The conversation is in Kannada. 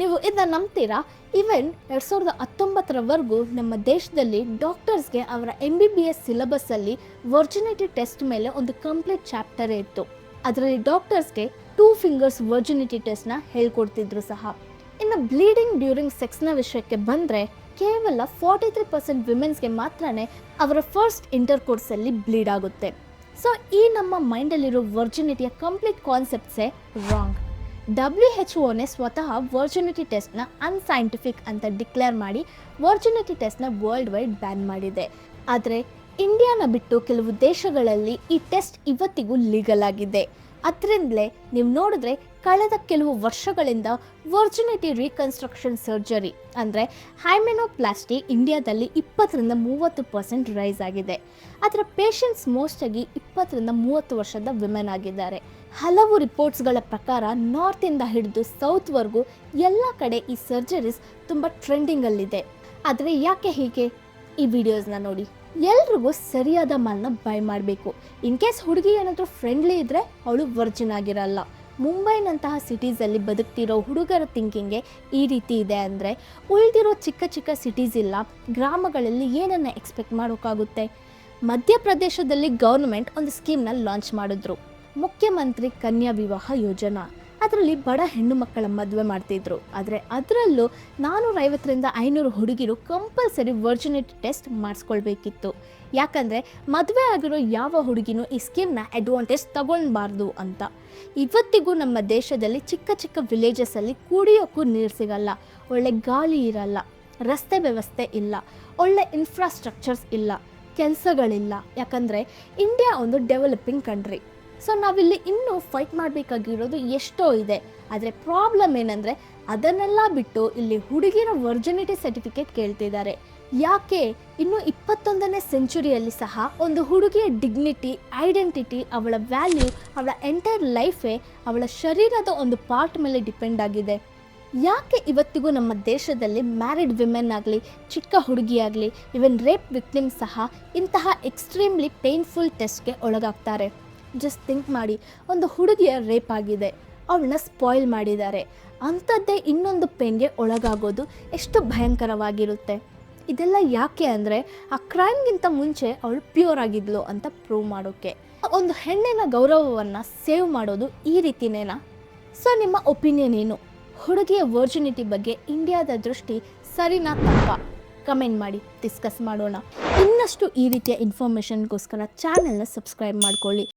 ನೀವು ಇದನ್ನು ನಂಬ್ತೀರಾ? ಈವನ್ ಎರಡು ಸಾವಿರದ ಹತ್ತೊಂಬತ್ತರವರೆಗೂ ನಮ್ಮ ದೇಶದಲ್ಲಿ ಡಾಕ್ಟರ್ಸ್ಗೆ ಅವರ ಎಂ ಬಿ ಬಿ ಎಸ್ ಸಿಲೆಬಸ್ಸಲ್ಲಿ ವರ್ಜಿನಿಟಿ ಟೆಸ್ಟ್ ಮೇಲೆ ಒಂದು ಕಂಪ್ಲೀಟ್ ಚಾಪ್ಟರ್ ಇತ್ತು. ಅದರಲ್ಲಿ ಡಾಕ್ಟರ್ಸ್ಗೆ ಟೂ ಫಿಂಗರ್ಸ್ ವರ್ಜಿನಿಟಿ ಟೆಸ್ಟ್ನ ಹೇಳ್ಕೊಡ್ತಿದ್ರು ಸಹ. ಇನ್ನು ಬ್ಲೀಡಿಂಗ್ ಡ್ಯೂರಿಂಗ್ ಸೆಕ್ಸ್ನ ವಿಷಯಕ್ಕೆ ಬಂದರೆ ಕೇವಲ ಫಾರ್ಟಿ ತ್ರೀ ಪರ್ಸೆಂಟ್ ವಿಮೆನ್ಸ್ಗೆ ಮಾತ್ರನೇ ಅವರ ಫಸ್ಟ್ ಇಂಟರ್ ಕೋರ್ಸಲ್ಲಿ ಬ್ಲೀಡ್ ಆಗುತ್ತೆ. ಸೊ ಈ ನಮ್ಮ ಮೈಂಡಲ್ಲಿರೋ ವರ್ಜಿನಿಟಿಯ ಕಂಪ್ಲೀಟ್ ಕಾನ್ಸೆಪ್ಟ್ಸೇ ರಾಂಗ್ ಡಬ್ಲ್ಯೂ ಎಚ್ ಒನೇ ಸ್ವತಃ ವರ್ಜಿನಿಟಿ ಟೆಸ್ಟ್ನ ಅನ್ಸೈಂಟಿಫಿಕ್ ಅಂತ ಡಿಕ್ಲೇರ್ ಮಾಡಿ ವರ್ಜಿನಿಟಿ ಟೆಸ್ಟ್ನ ವರ್ಲ್ಡ್ ವೈಡ್ ಬ್ಯಾನ್ ಮಾಡಿದೆ. ಆದರೆ ಇಂಡಿಯಾನ ಬಿಟ್ಟು ಕೆಲವು ದೇಶಗಳಲ್ಲಿ ಈ ಟೆಸ್ಟ್ ಇವತ್ತಿಗೂ ಲೀಗಲ್ ಆಗಿದೆ. ಅದರಿಂದಲೇ ನೀವು ನೋಡಿದ್ರೆ ಕಳೆದ ಕೆಲವು ವರ್ಷಗಳಿಂದ ವರ್ಜಿನಿಟಿ ರೀಕನ್ಸ್ಟ್ರಕ್ಷನ್ ಸರ್ಜರಿ ಅಂದರೆ ಹೈಮೆನೋಪ್ಲಾಸ್ಟಿ ಇಂಡಿಯಾದಲ್ಲಿ ಇಪ್ಪತ್ತರಿಂದ ಮೂವತ್ತು ಪರ್ಸೆಂಟ್ ರೈಸ್ ಆಗಿದೆ. ಅದರ ಪೇಷಂಟ್ಸ್ ಮೋಸ್ಟಾಗಿ ಇಪ್ಪತ್ತರಿಂದ ಮೂವತ್ತು ವರ್ಷದ ವಿಮೆನ್ ಆಗಿದ್ದಾರೆ. ಹಲವು ರಿಪೋರ್ಟ್ಸ್ಗಳ ಪ್ರಕಾರ ನಾರ್ತಿಂದ ಹಿಡಿದು ಸೌತ್ವರೆಗೂ ಎಲ್ಲ ಕಡೆ ಈ ಸರ್ಜರೀಸ್ ತುಂಬ ಟ್ರೆಂಡಿಂಗಲ್ಲಿದೆ ಆದರೆ ಯಾಕೆ ಹೀಗೆ? ಈ ವಿಡಿಯೋಸ್ನ ನೋಡಿ. ಎಲ್ರಿಗೂ ಸರಿಯಾದ ಮಾಲನ್ನ ಬೈ ಮಾಡಬೇಕು. ಇನ್ ಕೇಸ್ ಹುಡುಗಿ ಏನಾದರೂ ಫ್ರೆಂಡ್ಲಿ ಇದ್ದರೆ ಅವಳು ವರ್ಜಿನ್ ಆಗಿರಲ್ಲ. ಮುಂಬೈನಂತಹ ಸಿಟೀಸಲ್ಲಿ ಬದುಕ್ತಿರೋ ಹುಡುಗರ ಥಿಂಕಿಂಗೇ ಈ ರೀತಿ ಇದೆ ಅಂದರೆ, ಉಳಿದಿರೋ ಚಿಕ್ಕ ಚಿಕ್ಕ ಸಿಟೀಸ್ ಇಲ್ಲ, ಗ್ರಾಮಗಳಲ್ಲಿ ಏನನ್ನು ಎಕ್ಸ್ಪೆಕ್ಟ್ ಮಾಡೋಕ್ಕಾಗುತ್ತೆ? ಮಧ್ಯಪ್ರದೇಶದಲ್ಲಿ ಗೌರ್ಮೆಂಟ್ ಒಂದು ಸ್ಕೀಮ್ನ ಲಾಂಚ್ ಮಾಡಿದ್ರು. ಮುಖ್ಯಮಂತ್ರಿ ಕನ್ಯಾ ವಿವಾಹ ಯೋಜನಾ. ಅದರಲ್ಲಿ ಬಡ ಹೆಣ್ಣು ಮಕ್ಕಳ ಮದುವೆ ಮಾಡ್ತಿದ್ರು. ಆದರೆ ಅದರಲ್ಲೂ ನಾನ್ನೂರ ಐವತ್ತರಿಂದ ಐನೂರು ಹುಡುಗಿರು ಕಂಪಲ್ಸರಿ ವರ್ಜಿನಿಟಿ ಟೆಸ್ಟ್ ಮಾಡಿಸ್ಕೊಳ್ಬೇಕಿತ್ತು. ಯಾಕಂದರೆ ಮದುವೆ ಆಗಿರೋ ಯಾವ ಹುಡುಗಿನೂ ಈ ಸ್ಕೀಮ್ನ ಅಡ್ವಾಂಟೇಜ್ ತಗೊಳ್ಬಾರ್ದು ಅಂತ. ಇವತ್ತಿಗೂ ನಮ್ಮ ದೇಶದಲ್ಲಿ ಚಿಕ್ಕ ಚಿಕ್ಕ ವಿಲೇಜಸ್ಸಲ್ಲಿ ಕುಡಿಯೋಕ್ಕೂ ನೀರು ಸಿಗಲ್ಲ. ಒಳ್ಳೆ ಗಾಳಿ ಇರಲ್ಲ. ರಸ್ತೆ ವ್ಯವಸ್ಥೆ ಇಲ್ಲ. ಒಳ್ಳೆ ಇನ್ಫ್ರಾಸ್ಟ್ರಕ್ಚರ್ಸ್ ಇಲ್ಲ. ಕೆಲಸಗಳಿಲ್ಲ. ಯಾಕಂದರೆ ಇಂಡಿಯಾ ಒಂದು ಡೆವಲಪಿಂಗ್ ಕಂಟ್ರಿ ಸೊ ನಾವಿಲ್ಲಿ ಇನ್ನೂ ಫೈಟ್ ಮಾಡಬೇಕಾಗಿರೋದು ಎಷ್ಟೋ ಇದೆ. ಆದರೆ ಪ್ರಾಬ್ಲಮ್ ಏನಂದರೆ ಅದನ್ನೆಲ್ಲ ಬಿಟ್ಟು ಇಲ್ಲಿ ಹುಡುಗಿರ ವರ್ಜಿನಿಟಿ ಸರ್ಟಿಫಿಕೇಟ್ ಕೇಳ್ತಿದ್ದಾರೆ. ಯಾಕೆ? ಇನ್ನು ಇಪ್ಪತ್ತೊಂದನೇ ಸೆಂಚುರಿಯಲ್ಲಿ ಸಹ ಒಂದು ಹುಡುಗಿಯ ಡಿಗ್ನಿಟಿ ಐಡೆಂಟಿಟಿ ಅವಳ ವ್ಯಾಲ್ಯೂ ಅವಳ ಎಂಟೈರ್ ಲೈಫೇ ಅವಳ ಶರೀರದ ಒಂದು ಪಾರ್ಟ್ ಮೇಲೆ ಡಿಪೆಂಡ್ ಆಗಿದೆ. ಯಾಕೆ ಇವತ್ತಿಗೂ ನಮ್ಮ ದೇಶದಲ್ಲಿ ಮ್ಯಾರಿಡ್ ವಿಮೆನ್ ಆಗಲಿ, ಚಿಕ್ಕ ಹುಡುಗಿಯಾಗಲಿ ಇವನ್ ರೇಪ್ ವಿಕ್ಟಿಮ್ ಸಹ ಇಂತಹ ಎಕ್ಸ್ಟ್ರೀಮ್ಲಿ ಪೇನ್ಫುಲ್ ಟೆಸ್ಟ್ಗೆ ಒಳಗಾಗ್ತಾರೆ? ಜಸ್ಟ್ ಥಿಂಕ್ ಮಾಡಿ, ಒಂದು ಹುಡುಗಿಯ ರೇಪ್ ಆಗಿದೆ. ಅವಳನ್ನ ಸ್ಪಾಯ್ಲ್ ಮಾಡಿದ್ದಾರೆ. ಅಂಥದ್ದೇ ಇನ್ನೊಂದು ಪೇನ್ಗೆ ಒಳಗಾಗೋದು ಎಷ್ಟು ಭಯಂಕರವಾಗಿರುತ್ತೆ. ಇದೆಲ್ಲ ಯಾಕೆ ಅಂದರೆ, ಆ ಕ್ರೈಮ್ಗಿಂತ ಮುಂಚೆ ಅವಳು ಪ್ಯೂರ್ ಆಗಿದ್ಲು ಅಂತ ಪ್ರೂವ್ ಮಾಡೋಕ್ಕೆ ಒಂದು ಹೆಣ್ಣಿನ ಗೌರವವನ್ನು ಸೇವ್ ಮಾಡೋದು ಈ ರೀತಿನೇನಾ? ಸೊ ನಿಮ್ಮ ಒಪಿನಿಯನ್ ಏನು? ಹುಡುಗಿಯ ವರ್ಜಿನಿಟಿ ಬಗ್ಗೆ ಇಂಡಿಯಾದ ದೃಷ್ಟಿ ಸರಿನಾ ತಪ್ಪ? ಕಮೆಂಟ್ ಮಾಡಿ ಡಿಸ್ಕಸ್ ಮಾಡೋಣ. ಇನ್ನಷ್ಟು ಈ ರೀತಿಯ ಇನ್ಫಾರ್ಮೇಷನ್ಗೋಸ್ಕರ ಚಾನೆಲ್ನ ಸಬ್ಸ್ಕ್ರೈಬ್ ಮಾಡ್ಕೊಳ್ಳಿ.